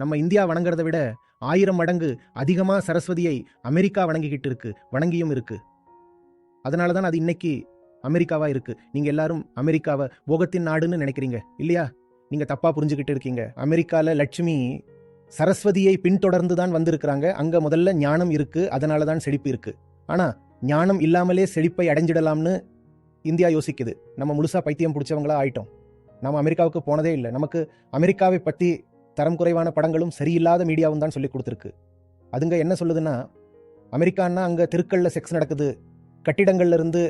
நம்ம இந்தியா வணங்குறதை விட ஆயிரம் மடங்கு அதிகமாக சரஸ்வதியை அமெரிக்கா வணங்கிக்கிட்டு இருக்கு வணங்கியும் இருக்கு. அதனால தான் அது இன்னைக்கு அமெரிக்காவாக இருக்கு. நீங்கள் எல்லாரும் அமெரிக்காவை போகத்தின் நாடுன்னு நினைக்கிறீங்க இல்லையா? நீங்கள் தப்பாக புரிஞ்சுக்கிட்டு இருக்கீங்க. அமெரிக்காவில் லட்சுமி சரஸ்வதியை பின்தொடர்ந்து தான் வந்திருக்கிறாங்க. அங்கே முதல்ல ஞானம் இருக்கு அதனால தான் செழிப்பு இருக்கு. ஆனால் ஞானம் இல்லாமலே செழிப்பை அடைஞ்சிடலாம்னு இந்தியா யோசிக்குது. நம்ம முழுசா பைத்தியம் பிடிச்சவங்களா ஆயிட்டோம். நம்ம அமெரிக்காவுக்கு போனதே இல்லை. நமக்கு அமெரிக்காவை பற்றி தரம் குறைவான படங்களும் சரியில்லாத மீடியாவும் தான் சொல்லி கொடுத்துருக்கு. அதுங்க என்ன சொல்லுதுன்னா அமெரிக்கான்னா அங்கே தெருக்களில் செக்ஸ் நடக்குது. கட்டிடங்கள்லேருந்து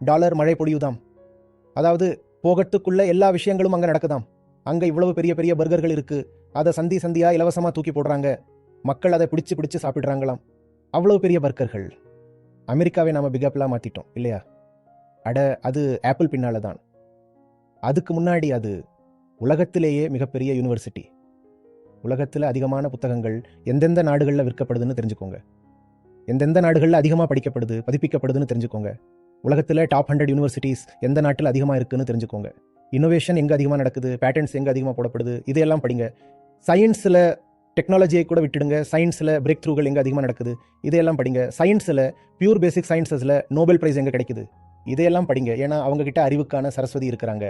டாலர் மழை பொழியுதாம். அதாவது போகத்துக்குள்ளே எல்லா விஷயங்களும் அங்கே நடக்குதாம். அங்கே இவ்வளவு பெரிய பெரிய பர்கர்கள் இருக்குது அதை சந்தி சந்தியாக இலவசமாக தூக்கி போடுறாங்க. மக்கள் அதை பிடிச்சு பிடிச்சு சாப்பிட்றாங்களாம். அவ்வளோ பெரிய பர்கர்கள். அமெரிக்காவை நாம் பிகப்லாம் மாற்றிட்டோம் இல்லையா? அட அது ஆப்பிள் பின்னால தான். அதுக்கு முன்னாடி அது உலகத்திலேயே மிகப்பெரிய யூனிவர்சிட்டி. உலகத்தில் அதிகமான புத்தகங்கள் எந்தெந்த நாடுகளில் விற்கப்படுதுன்னு தெரிஞ்சுக்கோங்க. எந்தெந்த நாடுகளில் அதிகமாக படிக்கப்படுது பதிப்பிக்கப்படுதுன்னு தெரிஞ்சுக்கோங்க. உலகத்தில் டாப் ஹண்ட்ரட் யூனிவர்சிட்டிஸ் எந்த நாட்டில் அதிகமாக இருக்குதுன்னு தெரிஞ்சுக்கோங்க. இன்னோவேஷன் எங்கே அதிகமாக நடக்குது பேட்டர்ன்ஸ் எங்கே அதிகமாக போடப்படுது இதையெல்லாம் படிங்க. சயின்ஸில் டெக்னாலஜியை கூட விட்டுடுங்க சயின்ஸில் பிரேக் த்ரூகள் எங்கே அதிகமாக நடக்குது இதையெல்லாம் படிங்க. சயின்ஸில் பியூர் பேசிக் சயின்சஸில் நோபல் ப்ரைஸ் எங்கே கிடைக்குது இதையெல்லாம் படிங்க. ஏன்னா அவங்கக்கிட்ட அறிவுக்கான சரஸ்வதி இருக்கிறாங்க.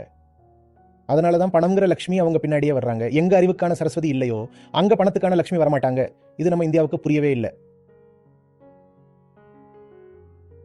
அதனால தான் பணம்ங்கிற லக்ஷ்மி அவங்க பின்னாடியே வர்றாங்க. எங்க அறிவுக்கான சரஸ்வதி இல்லையோ அங்க பணத்துக்கான லக்ஷ்மி வரமாட்டாங்க. இது நம்ம இந்தியாவுக்கு புரியவே இல்லை.